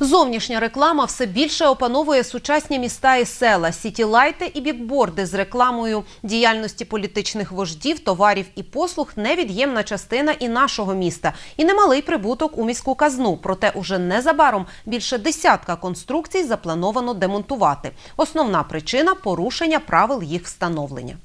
Зовнішня реклама все більше опановує сучасні міста і села. Сітілайти і бікборди з рекламою діяльності політичних вождів, товарів і послуг невід'ємна частина і нашого міста, і немалий прибуток у міську казну. Проте уже незабаром більше десятка конструкцій заплановано демонтувати. Основна причина порушення правил їх встановлення.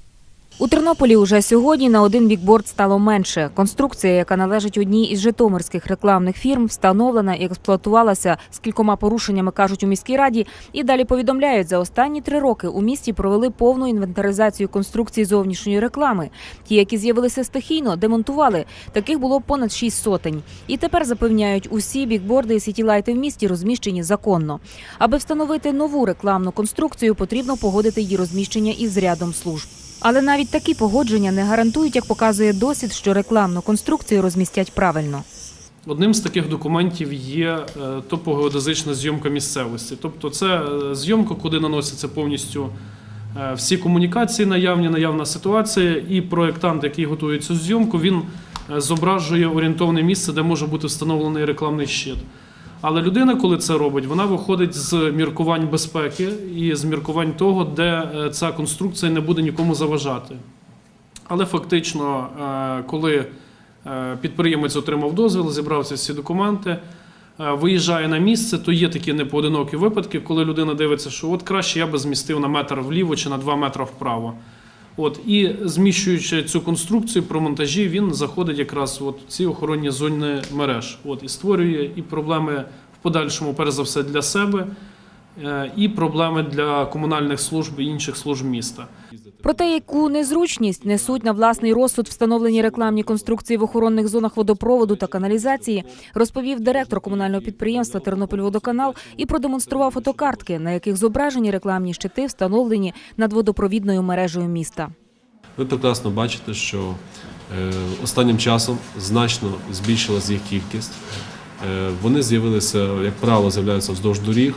У Тернополі уже сьогодні на один бікборд стало менше. Конструкція, яка належить одній із житомирських рекламних фірм, встановлена і експлуатувалася з кількома порушеннями, кажуть у міській раді. І далі повідомляють, за останні три роки у місті провели повну інвентаризацію конструкцій зовнішньої реклами. Ті, які з'явилися стихійно, демонтували. Таких було понад шість сотень. І тепер запевняють, усі бікборди і сітілайти в місті розміщені законно. Аби встановити нову рекламну конструкцію, потрібно погодити її розміщення із рядом служб. Але навіть такі погодження не гарантують, як показує досвід, що рекламну конструкцію розмістять правильно. Одним з таких документів є е, топогеодезична зйомка місцевості. Тобто це е, зйомка, куди наносяться повністю е, всі комунікації наявні, наявна ситуація, і проєктант, який готує цю зйомку, він зображує орієнтовне місце, де може бути встановлений рекламний щит. Але людина, коли це робить, вона виходить з міркувань безпеки і з міркувань того, де е, ця конструкція не буде нікому заважати. Але фактично, е, коли е, підприємець отримав дозвіл, зібрався всі документи, виїжджає на місце, то є такі непоодинокі випадки, коли людина дивиться, що от краще я би змістив на метр вліво чи на два метри вправо. От, і зміщуючи цю конструкцію про монтажі, він заходить якраз в ці охоронні зони мереж. От, і створює і проблеми в подальшому, перш за все, для себе, е, і проблеми для комунальних служб і інших служб міста. Про те, яку незручність несуть на власний розсуд встановлені рекламні конструкції в охоронних зонах водопроводу та каналізації, розповів директор комунального підприємства Тернопільводоканал і продемонстрував фотокартки, на яких зображені рекламні щити встановлені над водопровідною мережею міста. Ви прекрасно бачите, що е, останнім часом значно збільшилась їх кількість. Е, Вони з'явилися, як правило, з'являються вздовж доріг,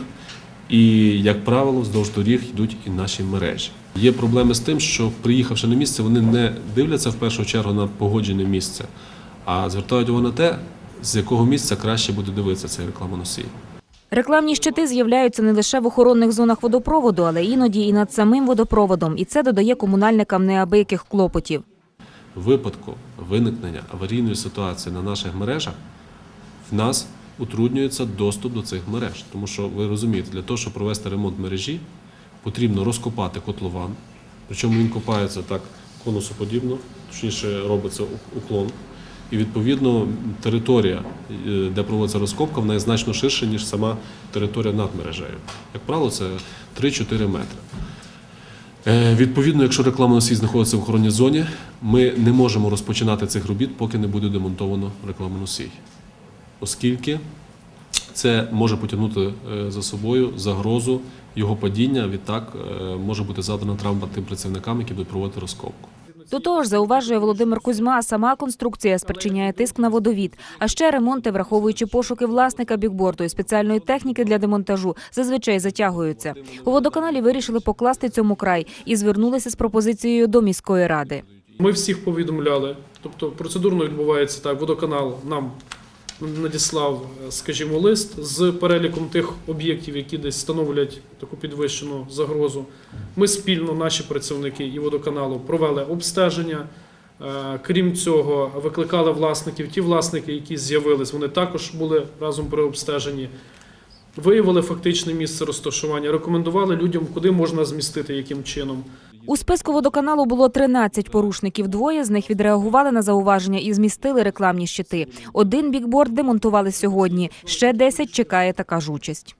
і, як правило, вздовж доріг йдуть і наші мережі. Є проблеми з тим, що приїхавши на місце, вони не дивляться в першу чергу на погоджене місце, а звертають увагу на те, з якого місця краще буде дивитися цей рекламоносій. Рекламні щити з'являються не лише в охоронних зонах водопроводу, але іноді і над самим водопроводом. І це додає комунальникам неабияких клопотів. В випадку виникнення аварійної ситуації на наших мережах в нас утруднюється доступ до цих мереж. Тому що ви розумієте, для того, щоб провести ремонт мережі, потрібно розкопати котлован. Причому він копається так конусоподібно, точніше робиться уклон. І відповідно територія, е, де проводиться розкопка, вона є значно ширша, ніж сама територія над мережею. Як правило, це 3-4 метри. Е, Відповідно, якщо рекламоносій знаходиться в охоронній зоні, ми не можемо розпочинати цих робіт, поки не буде демонтовано рекламоносій. Оскільки це може потягнути е, за собою загрозу його падіння, відтак е, може бути завдана травма тим працівникам, які будуть проводити розкопку. До того ж, зауважує Володимир Кузьма, сама конструкція спричиняє тиск на водовід. А ще ремонти, враховуючи пошуки власника бікборду і спеціальної техніки для демонтажу, зазвичай затягуються. У водоканалі вирішили покласти цьому край і звернулися з пропозицією до міської ради. Ми всіх повідомляли. Тобто процедурно відбувається так. Водоканал нам надіслав, е, скажімо, лист з переліком тих об'єктів, які десь становлять таку підвищену загрозу. Ми спільно, наші працівники і водоканалу, провели обстеження. Е, Крім цього, викликали власників. Ті власники, які з'явились, вони також були разом при обстеженні. Виявили фактичне місце розташування, рекомендували людям, куди можна змістити, яким чином. У списку водоканалу було 13 порушників. Двоє з них відреагували на зауваження і змістили рекламні щити. Один бікборд демонтували сьогодні. Ще 10 чекає така ж участь.